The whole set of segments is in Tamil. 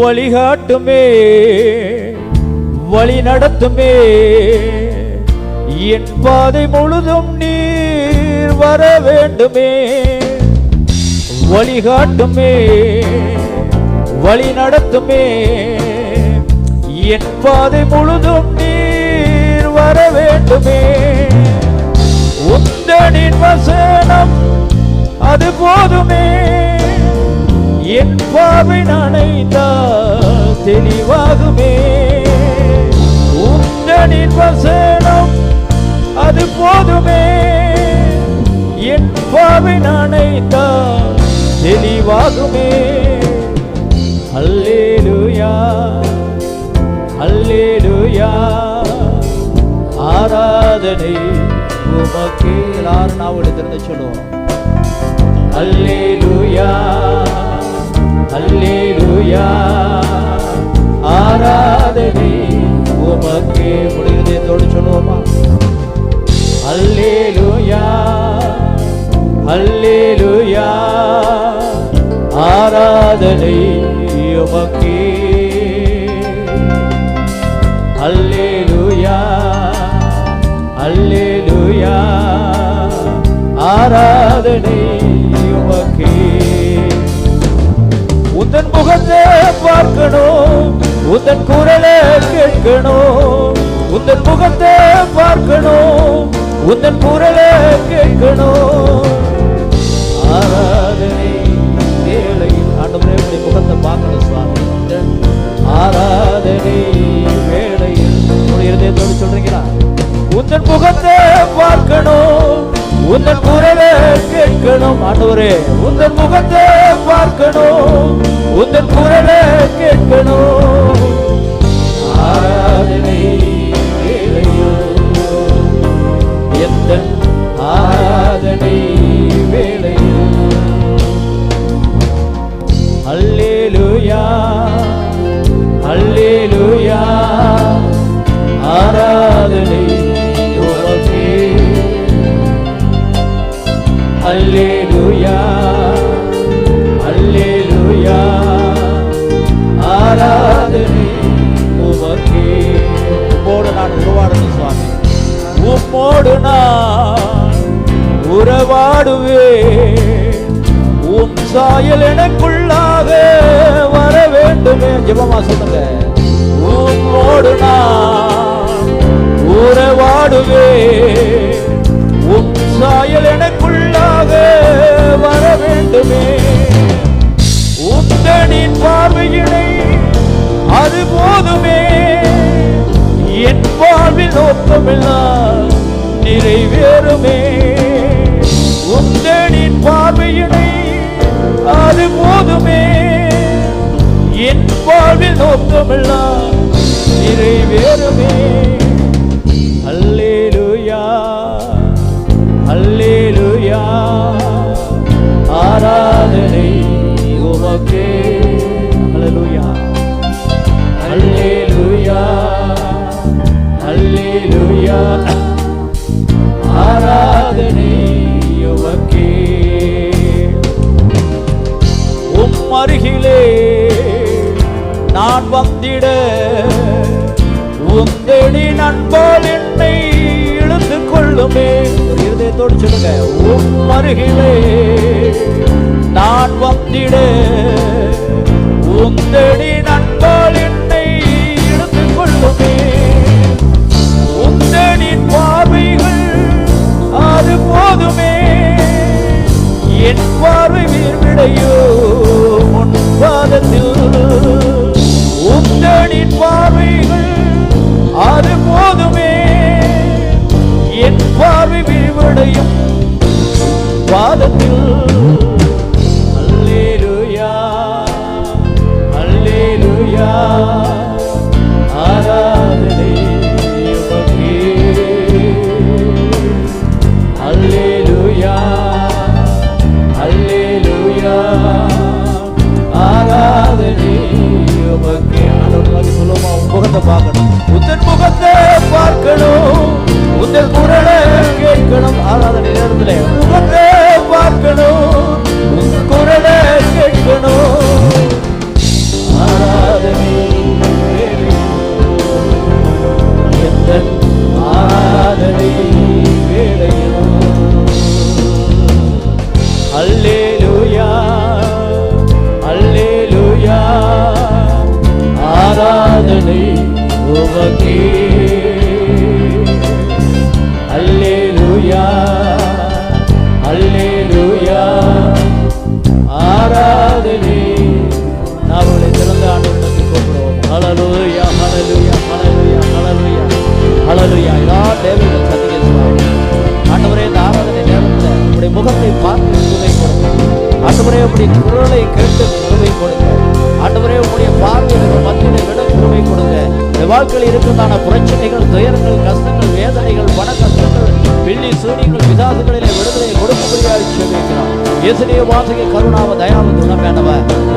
வழிகாட்டுமே வழி நடத்துமே. என் பாதை முழுதும் நீர் வர வேண்டுமே. வழிகாட்டுமே வழி நடத்துமே. என் பாதை முழுதும் நீர் வர வேண்டுமே. உந்தனின் வசனம் அது போதுமே. என் பாவை நனைந்தால் தெளிவாகுமே. உந்தனின் வசனம் அது போதுமே. என் பாவை நனைந்தால் தெளிவாகுமே. அல்லேலுயா அல்லேலுயா. ஆராதனை உமக்கே. எல்லாரும் நான் எடுத்திருந்த சொல்லுவோம். அல்லேலுயா. அல்லேலூயா. ஆராதனை உமக்கே முடிந்ததோடு சொல்லுவோமா அல்லேலூயா. அல்லேலூயா. ஆராதனை உமக்கே. அல்லேலூயா. அல்லேலூயா. ஆராதனை முகத்தை பார்க்கணும். உந்தன் குரலை கேட்கணும். உந்தன் முகத்தை பார்க்கணும். உந்தன் குரலை கேட்கணும். ஆராதனை வேளையில் ஆண்டவரே உடைய முகத்தை பார்க்கணும் சுவாமி. ஆராதனை வேளையில் உடைய இருதயத்தோடு சொல்றீங்களா? உந்தன் முகத்தை உந்தன் குரலை கேட்கணும் ஆண்டவரே உந்தன் முகத்தை பார்க்கணும் உந்தன் குரலை கேட்கணும் ஆராதனை வேளையில் எந்த ஆராதனை வேலையோ அல்லேலுயா அல்லேலுயா நான் உருவாடுவேன் சுவாமி. உம்மோடு நான் உறவாடுவேன். உம் சாயல் எனக்குள்ளாக வர வேண்டுமே. ஜெபமா சொல்லுங்க. உம்மோடு நான் உறவாடுவேன். உம் சாயல் எனக்குள்ளாக வர வேண்டுமே. உந்தனின் பார்வையினை அது போதுமே. நோக்கமெல்லாம் நிறைவேறுமே. உந்தனின் பார்வையினை அது போதுமே. என் வாழ்வில் நோக்கமெல்லாம் நிறைவேறுமே. நான் வந்திட உந்தடி நண்பால் என்னை இழுத்து கொள்ளுமே. ஒரு இருதயத்தோடு சொல்லுங்க உம் அருகிலே நான் வந்திட. உந்தெளி நண்பால் என்னை இழுத்து கொள்ளுமே. பார்வை கேட்கணும் ஆராதனை நேரத்தில். முகத்தை பார்க்கணும் குரலை கேட்கணும். ஆராதனை ஆராதனை வேலையும் அல்லே ஆராதனை ஆராதனை. நாவலை திறந்த ஆண்டவனுக்கு கூப்பிடுவோம். ஹalleluya ஹalleluya ஹalleluya ஹalleluya ஹalleluya. எல்லா தேவைகளும் சந்திக்க ஆண்டவரே இந்த ஆராதனை நேரத்தில் உங்களுடைய முகத்தை பார்த்து கிருபை கொடுங்க. ஆண்டவரே உங்களுடைய குரலை கேட்டு கிருபை கொடுங்க. ஆண்டவரே உங்களுடைய பார்வையில் மத்தியில் விட கொடுங்க. இந்த வாழ்க்கையில் இருக்கிறதான பிரச்சனைகள் துயரங்கள் கஷ்டங்கள் வேதனைகள் பண கஷ்டங்கள் வெள்ளி சூரியங்கள் விதாசுகளிலே விடுதலை கொடுக்கும்படியாக செபிக்கிறோம் இயேசுடைய வாசக கருணாவ தயாவு துணமேனவ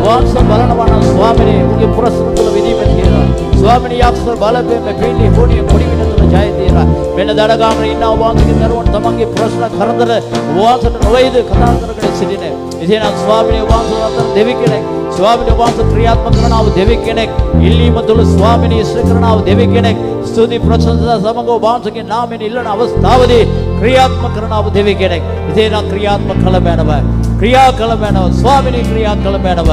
வாச பலனவான சுவாமினே உங்க புரஸ்தல விதி பெற்றீரா ಸ್ವಾಮಿನಿ ಯಾಪ್ಸರ್ ಬಾಲಪೇಮ ಪೀಂಡಿ ಹೂಣಿ ಕುಡಿವಿನ ಜಾಯತೀರ ಬೆನ್ನ ದಡಗಾಮ ಇನ್ನ ವಾಸಗೆ ತರುವನ್ ತಮಗೆ ಪ್ರಶ್ನ ಕರೆದರೆ ವಾಸನ ಒಯ್ದು ಕಥಾಂತರಗಳ ಸಿಡಿನೆ ಇದೇ ನಾನು ಸ್ವಾಮಿನಿ ವಾಸ ದೇವಿಕೆನೆ ස්වාමිට වහන්සේ ක්‍රියාත්මක කරන ආව දෙවි කෙනෙක් ඉල්ලීම තුළ ස්වාමිනේ ඉෂ්ට කරන ආව දෙවි කෙනෙක් ස්තුති ප්‍රශංසා සමග වහන්සේගේ නාමයෙන් ඉල්ලන අවස්ථාවදී ක්‍රියාත්මක කරන ආව දෙවි කෙනෙක් ඉතින් ක්‍රියාත්මක කළ බෑනව ක්‍රියා කළ බෑනව ස්වාමිනේ ක්‍රියා කළ බෑනව